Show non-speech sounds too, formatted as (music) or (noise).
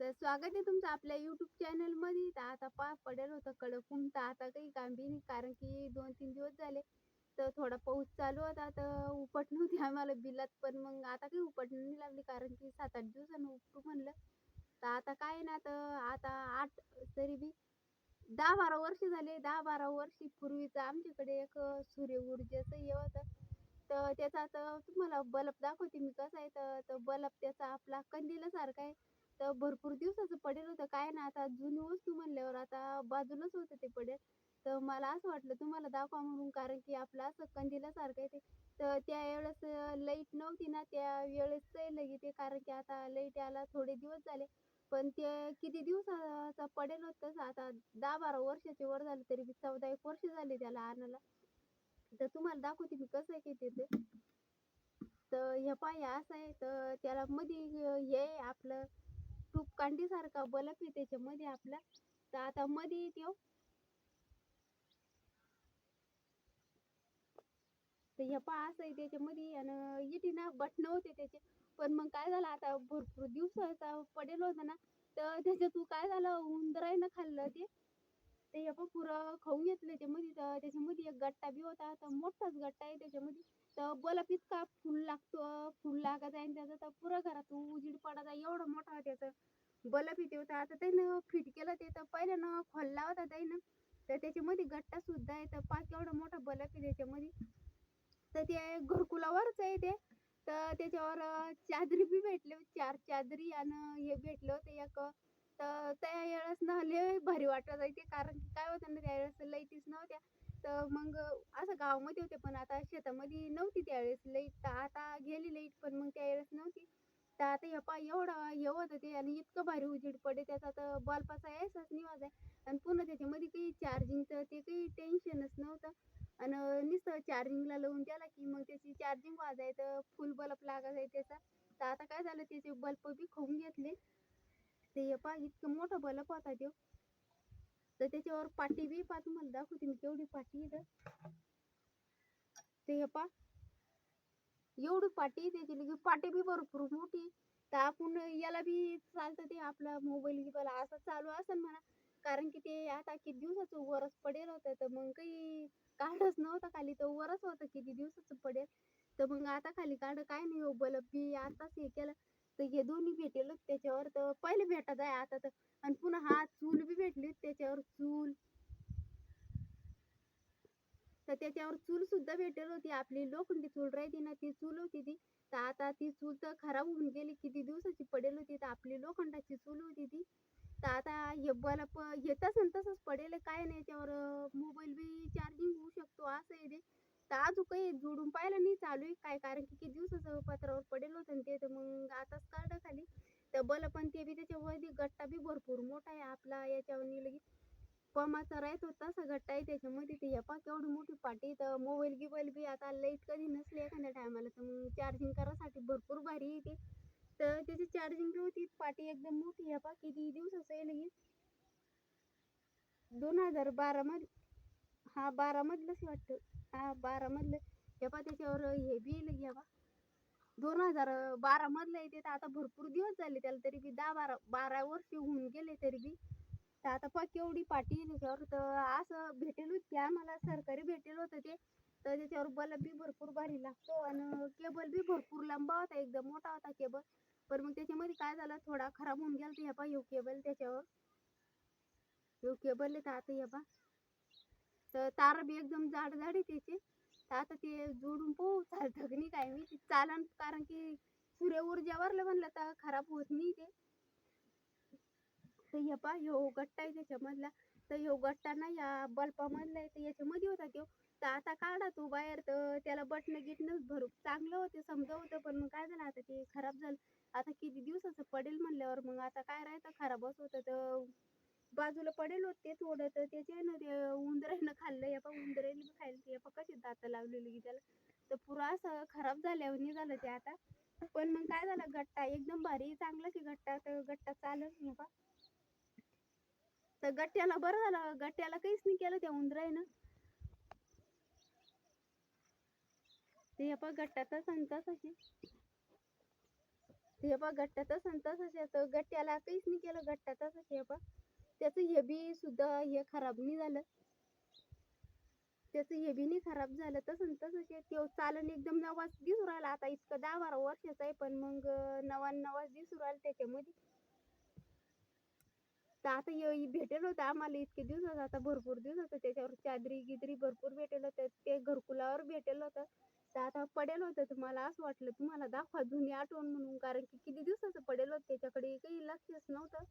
तर स्वागत आहे तुमचं आपल्या युट्यूब चॅनलमध्ये तर आता पा पडेल होतं कडक ऊन तर आता काही गांभीर नाही कारण की दोन तीन दिवस झाले. तर थोडा पाऊस चालू होता तर उपट (laughs) नव्हती आम्हाला बिलात. पण मग आता काही उपट नाही लागली कारण की सात आठ दिवसानं उपटू म्हणलं. तर आता काय ना तर आता आठ तरी बी. दहा बारा वर्ष झाले दहा बारा वर्षी पूर्वीचं आमच्याकडे एक सूर्य ऊर्जेचं हे होतं. तर त्याचा तर तुम्हाला बल्ब दाखवते मी कसं आहे. तर बल्ब त्याचा आपला कंदिलासारखा आहे. तर भरपूर दिवसाचं पडेल होतं. काय ना आता जुनी वस्तू म्हणल्यावर आता बाजूलाच होतं ते पडेल. तर मला असं वाटलं तुम्हाला दाखवा म्हणून कारण की आपलं असं कंदिलासारखं आहे ते. तर त्या वेळेस लाइट नव्हती ना त्या वेळेस लगे ते कारण की आता लाइट यायला थोडे दिवस झाले. पण ते किती दिवसाचा पडेल होतं तसं आता दहा बारा वर्षाचे वर झाले तरी बी चौदा एक वर्ष झाले त्याला आणायला. तर तुम्हाला दाखवते मी कसं आहे की ते. तर ह्या पाय असं आहे तर त्याला मध्ये हे आपलं तूप कांडीसारखा बल्ब आहे त्याच्यामध्ये आपला. तर आता मध्ये त्यो हो. तर हे पहा असं आहे त्याच्यामध्ये. आणि इथे ना बटन होते त्याचे. पण मग काय झालं आता भरपूर दिवसाचा पडेल होता ना. तर त्याच्यातून काय झालं उंदरानं खाल्लं ते. ते हे पुरं खाऊन घेतले त्यामध्ये. त्याच्यामध्ये एक गट्टा बी होता. तर मोठाच गट्टा आहे त्याच्यामध्ये. तर बल्ब इतका फुल लागतो फुल लागत आहे आणि त्याचा तर पुरं घरात उजीड पडायचा एवढा मोठा त्याचं. बलफ इथे होता. आता त्यानं फिट केलं ते. तर पहिल्यानं खोलला होता त्यानं. तर त्याच्यामध्ये गट्टा सुद्धा आहे. तर पाच एवढा मोठा बल्ब आहे त्याच्यामध्ये. तर ते घरकुलावरच आहे ते. तर त्याच्यावर चादरी बी भेटले. चार चादरी आणि हे भेटलं होतं एक. तर त्या वेळेस ना लय भारी वाटत आहे ते कारण की काय होतं ना त्यावेळेस लाईटीच नव्हत्या. तर मग असं गावामध्ये होते पण आता शेतामध्ये नव्हती त्यावेळेस लाइट. तर आता गेली लाइट पण मग त्यावेळेस नव्हती. तर आता हे पा एवढं हे होतं ते आणि इतकं भारी उजेड पडे त्याचा तर बल्बाचा यायचाच निवाज आहे. आणि पुन्हा त्याच्यामध्ये काही चार्जिंगचं ते काही टेन्शनच नव्हतं. आणि नुसतं चार्जिंगला लावून द्याला की मग त्याची चार्जिंग वाजायचं फुल बल्ब लागायचा आहे त्याचा. तर आता काय झालं त्याचे बल्ब बी खाऊन घेतले. ते हे पा इतकं मोठा बल्ब होता तो तर त्याच्यावर पाटी बी पा तुम्हाला दाखवते मी केवढी पाटी इथं. ते हे पा एवढी पाटी त्याची लगी पाटी बी भरपूर मोठी तर आपण याला बी चालतं ते आपला मोबाईल गिबाला असं चालू असेल म्हणा. कारण की ते आता किती दिवसाचं वरच पडेल होतं तर मग काही काढच नव्हतं खाली तर वरच होतं किती दिवसाचं पडेल. तर मग आता खाली काढ काय नाही हो बल्ब बी आताच हे केलं. तर हे दोन्ही भेटेल त्याच्यावर. तर पहिले भेटत आहे आता तर. आणि पुन्हा हा चूल बी भेटली त्याच्यावर चूल. तर त्याच्यावर चूल सुद्धा भेटेल होती. आपली लोखंडी चूल राहते ना ती चूल होती ती. तर आता ती चूल तर खराब होऊन गेली. किती दिवसाची पडेल होती. तर आपली लोखंडाची चूल होती ती. तर आता हे बल्ब येतच आणि तसंच पडेल. काय नाही त्यावर मोबाईल बी चार्जिंग होऊ शकतो. असं आहे ते. तर आज काही जोडून पाहिलं नाही चालू आहे काय कारण की किती दिवसाचं पत्रावर पडेल होतं आणि ते तर मग आताच काढलं खाली. तर बल पण ते बी त्याच्यावरती गट्टा बी भरपूर मोठा आहे आपला याच्यावर लगी पमाचा होता तसा गट्टा आहे त्याच्यामध्ये. ते हे पहा केवढी मोठी पाटी तर मोबाईल गिबाईल बी आता लाइट कधी नसली एखाद्या टायमाला. तर मग चार्जिंग करायसाठी भरपूर भारी आहे ते. तर त्याची चार्जिंग बी होती. पाटी एकदम मोठी आहे. किती दिवसाचं आहे लगी दोन हजार बारामध्ये. हा बारा मधलंच वाटतं. हा बारा मधलं हे पहा त्याच्यावर हे बी लगी हे दोन हजार बारा मधलं आहे ते तर आता भरपूर दिवस झाले त्याला तरी बी दहा बारा बारा वर्ष होऊन गेले तरी बी. तर आता पहा केवढी पाटी त्याच्यावर. तर असं भेटेल होती आम्हाला सरकारी भेटेल होतं ते. तर त्याच्यावर बल्ब बी भरपूर भारी लागतो आणि केबल बी भरपूर लांबा होता एकदम मोठा होता केबल. पण मग त्याच्यामध्ये काय झालं थोडा खराब होऊन गेला हे पहा यो केबल त्याच्यावर. यो केबल आहे तर आता हे पा तर तार बी एकदम जाड जाड आहे त्याचे. तर आता ते जोडून पाहू चालतं की नाही काय? मी चालन कारण की सूर्य ऊर्जावरलं म्हणलं तर खराब होत नाही ते. तर हे पा ह्यो गट्टा आहे त्याच्यामधला. तर ह्यो गट्टा ना या बल्पामधला आहे तर याच्यामध्ये होता तो तर आता काढा तो बाहेर तर त्याला बटणं गिटणंच भरू. चांगलं होतं समजा होतं पण मग काय झालं आता ते खराब झालं. आता किती दिवसाचं पडेल म्हणल्यावर मग आता काय राहतं खराबच होतं तर बाजूला पडेल होते ते थोडं तर त्याचे ना ते उंदरानं खाल्लं या पा उंदराने ते पा कशी दात लावलेली की त्याला. तर पुरं असं खराब झाल्यावर नाही झालं ते आता. पण मग काय झालं गट्टा एकदम भारी चांगला की गट्टा तर गट्टा चालत नाही पा तर गट्ट्याला बरं झालं गट्ट्याला काहीच नाही केलं त्या उंदरायनं ते हे पा गट्टा तर सांगताच अशी हे बघ गट्टा तसं तसंच गट्ट्याला काहीच नाही केलं गट्टा असे हे त्याचं हे बी सुद्धा हे खराब नाही झालं. त्याचं हे बी नाही खराब झालं. तसं तसंच ते चालन एकदम नवाच दिसू राहिला. आता इतकं दहा बारा वर्षाचा आहे पण मग नवा नवाच दिसू राहिला त्याच्यामध्ये. तर आता हे भेटेल होतं आम्हाला इतके दिवसात आता भरपूर दिवस होतं त्याच्यावर. चादरी गिदरी भरपूर भेटेल होतं. ते घरकुलावर भेटेल होतं. तर आता पडेल होतं तुम्हाला असं वाटलं. तुम्हाला दाखवा जुनी आठवण म्हणून. कारण की किती दिवसाचं पडेल होतं त्याच्याकडे काही लक्षच नव्हतं.